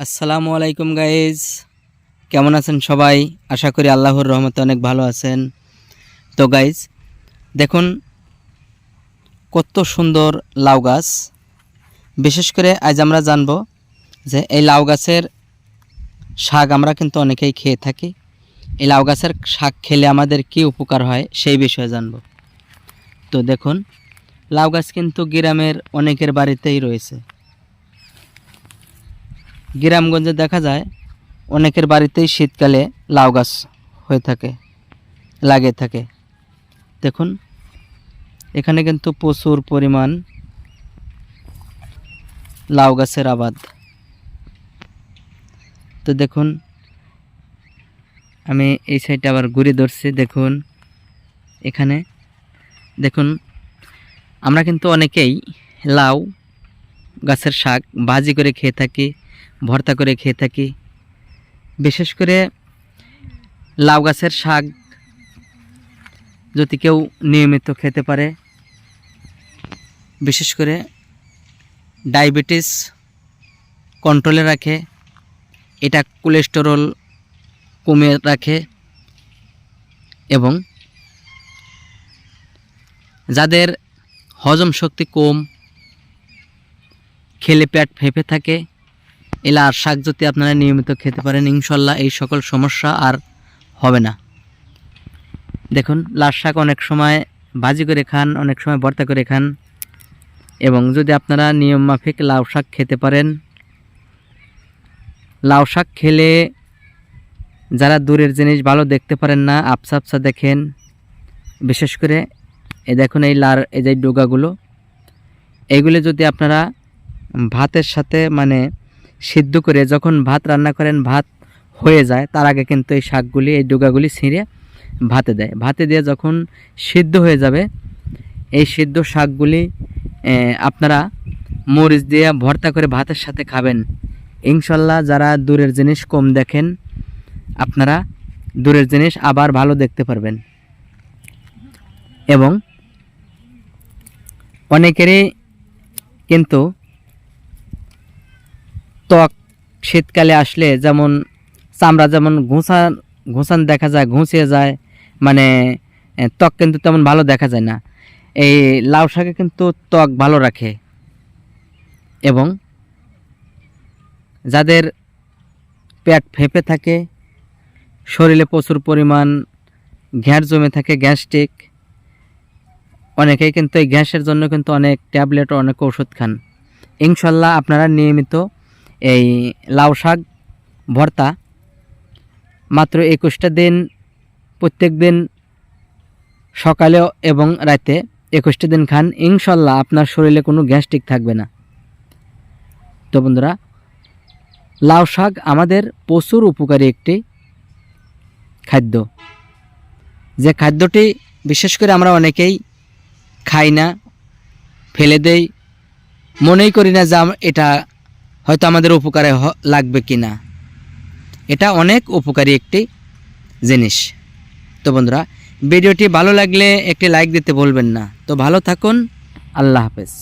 আসসালামু আলাইকুম গাইজ কেমন আছেন সবাই? আশা করি আল্লাহর রহমতে অনেক ভালো আছেন। তো গাইজ দেখুন কত সুন্দর লাউ গাছ। বিশেষ করে আজ আমরা জানব যে এই লাউ গাছের শাক আমরা কিন্তু অনেকেই খেয়ে থাকি। এই লাউ গাছের শাক খেলে আমাদের কি উপকার হয় সেই বিষয়ে জানব। তো, দেখুন, লাউ গাছ কিন্তু গ্রামের অনেকের বাড়িতেই রয়েছে। গ্রামগঞ্জে দেখা যায়, অনেকের বাড়িতেই শীতকালে লাউ গাছ হয়ে থাকে লাগে থাকে। দেখুন, এখানে কিন্তু প্রচুর পরিমাণ লাউ গাছের আবাদ। তো দেখুন, আমি এই সাইডে আবার ঘুরে ধরছি, দেখুন, এখানে। দেখুন, আমরা কিন্তু অনেকেই লাউ গাছের শাক ভাজি করে খেয়ে থাকি ভর্তা করে খেয়ে থাকি। বিশেষ করে লাউ গাছের শাক যদি কেউ নিয়মিত খেতে পারে। বিশেষ করে ডায়াবেটিস কন্ট্রোলে রাখে, এটা কোলেস্টেরল কমে রাখে এবং যাদের হজম শক্তি কম, খেলে পেট ফেঁপে থাকে এই লাল শাক যদি আপনারা নিয়মিত খেতে পারেন, ইনশাল্লাহ এই সকল সমস্যা আর হবে না। দেখুন লাল শাক অনেক সময় ভাজি করে খান, অনেক সময় ভর্তা করে খান, এবং যদি আপনারা নিয়ম মাফিক লাউ শাক খেতে পারেন, লাউ শাক খেলে যারা দূরের জিনিস ভালো দেখতে পারেন না, আপসা আপসা দেখেন। বিশেষ করে এই দেখুন এই লার, এই যে ডোগাগুলো এইগুলো যদি আপনারা ভাতের সাথে মানে সিদ্ধ করে যখন ভাত রান্না করেন, ভাত হয়ে যায়, তার আগে কিন্তু এই শাকগুলি, এই ডোগাগুলি ছিঁড়ে ভাতে দেয়। ভাতে দিয়ে যখন সিদ্ধ হয়ে যাবে, এই সিদ্ধ শাকগুলি আপনারা মরিচ দিয়ে ভর্তা করে ভাতের সাথে খাবেন। ইনশাল্লাহ যারা দূরের জিনিস কম দেখেন, আপনারা দূরের জিনিস আবার ভালো দেখতে পারবেন। এবং অনেকেরই কিন্তু ত্বক শীতকালে আসলে যেমন চামড়া যেমন ঘুষান ঘুষান দেখা যায়, ঘুষিয়ে যায় মানে ত্বক কিন্তু তেমন ভালো দেখা যায় না। এই লাউ শাকে কিন্তু ত্বক ভালো রাখে। এবং যাদের পেট ফেঁপে থাকে, শরীরে প্রচুর পরিমাণ গ্যাস জমে থাকে, গ্যাস্ট্রিক, অনেকেই কিন্তু এই গ্যাসের জন্য কিন্তু অনেক ট্যাবলেট অনেক ওষুধ খান। ইনশাল্লাহ আপনারা নিয়মিত এই লাউ শাক, ভর্তা। মাত্র একুশটা দিন, প্রত্যেক দিন সকালে এবং রাতে একুশটা দিন খান। ইনশাল্লাহ আপনার শরীরে কোনো গ্যাস্ট্রিক থাকবে না। তো বন্ধুরা, লাউ শাক আমাদের প্রচুর উপকারী একটি খাদ্য। যে খাদ্যটি বিশেষ করে আমরা অনেকেই খাই না, ফেলে দেই, মনেই করি না যে এটা হয়তো আমাদের উপকারে লাগবে কি না এটা অনেক উপকারী একটি জিনিস। তো বন্ধুরা, ভিডিওটি ভালো লাগলে একটি লাইক দিতে বলবেন না। তো ভালো থাকুন, আল্লাহ হাফেজ।